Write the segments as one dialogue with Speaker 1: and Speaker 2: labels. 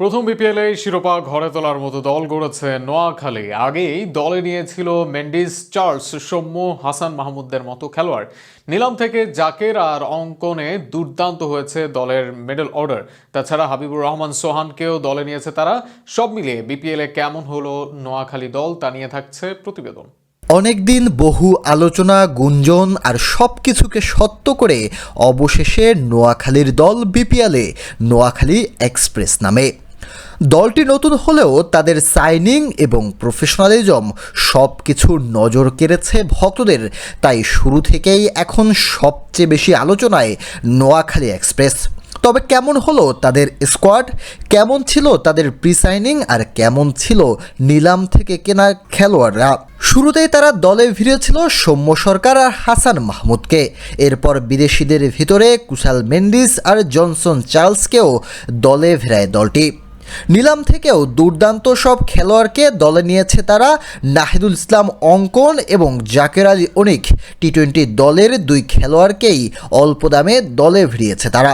Speaker 1: প্রথম বিপিএলে শিরোপা ঘরে তোলার মতো দল গড়েছে নোয়াখালী। আগেই দলে নিয়েছিল মেন্ডিস, চার্লস, সৌম্য, হাসান মাহমুদদের মতো খেলোয়াড়। নিলাম থেকে জাকের আর অঙ্কনে দুর্দান্ত হয়েছে দলের মিডল অর্ডার তাছাড়া হাবিবুর রহমান, সোহানকেও দলে নিয়েছে তারা। সব মিলিয়ে বিপিএলে কেমন হলো নোয়াখালী দল তা নিয়ে থাকছে প্রতিবেদন।
Speaker 2: অনেকদিন বহু আলোচনা, গুঞ্জন আর সব কিছুকে সত্য করে অবশেষে নোয়াখালীর দল বিপিএলে, নোয়াখালী এক্সপ্রেস নামে। দলটি নতুন হলেও তাদের সাইনিং এবং প্রফেশনালিজম সব কিছু নজর কেড়েছে ভক্তদের। তাই শুরু থেকেই এখন সবচেয়ে বেশি আলোচনায় নোয়াখালী এক্সপ্রেস। তবে কেমন হলো তাদের স্কোয়াড? কেমন ছিল তাদের প্রি সাইনিং আর কেমন ছিল নিলাম থেকে কেনা খেলোয়াড়রা? শুরুতেই তারা দলে ভিড়েছিল সৌম্য সরকার আর হাসান মাহমুদকে। এরপর বিদেশিদের ভিতরে কুশাল মেন্ডিস আর জনসন চার্লসকেও দলে ফেরায় দলটি। নিলাম থেকেও দুর্দান্ত সব খেলোয়াড়কে দলে নিয়েছে তারা নাহিদুল ইসলাম অঙ্কন এবং জাকের আলী অনিক। টি টোয়েন্টি দলের দুই খেলোয়াড়কেই অল্প দামে দলে ভিড়িয়েছে তারা।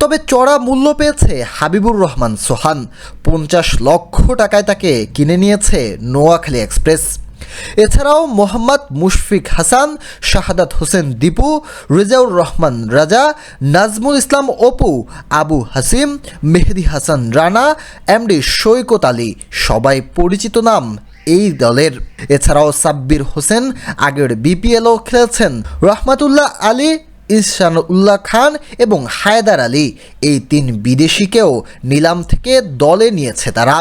Speaker 2: তবে চড়া মূল্য পেয়েছে হাবিবুর রহমান সোহান। পঞ্চাশ লক্ষ টাকায় তাকে কিনে নিয়েছে নোয়াখালী এক্সপ্রেস। এছাড়াও মোহাম্মদ মুশফিক হাসান, শাহাদাত হোসেন দীপু, রেজাউর রহমান রাজা, নাজমুল ইসলাম অপু, আবু হাসিম, মেহেদি হাসান রানা এমডি সৈকত আলী, সবাই পরিচিত নাম এই দলের। এছাড়াও সাব্বির হোসেন, আগের বিপিএলও খেলেছেন রহমাতুল্লাহ আলী উল্লাহ খান এবং হায়দার আলী। এই তিন বিদেশিকেও নিলাম থেকে দলে নিয়েছে তারা।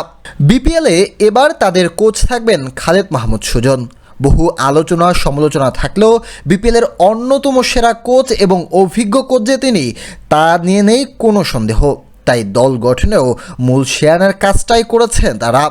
Speaker 2: বিপিএলে এবার তাদের কোচ থাকবেন খালেদ মাহমুদ সুজন। বহু আলোচনা, সমালোচনা থাকলেও বিপিএলের অন্যতম সেরা কোচ এবং অভিজ্ঞ কোচ যে তিনি, তা নিয়ে নেই কোনো সন্দেহ। তাই দল গঠনেও মূল শেয়ারের কাজটাই করেছেন তারা।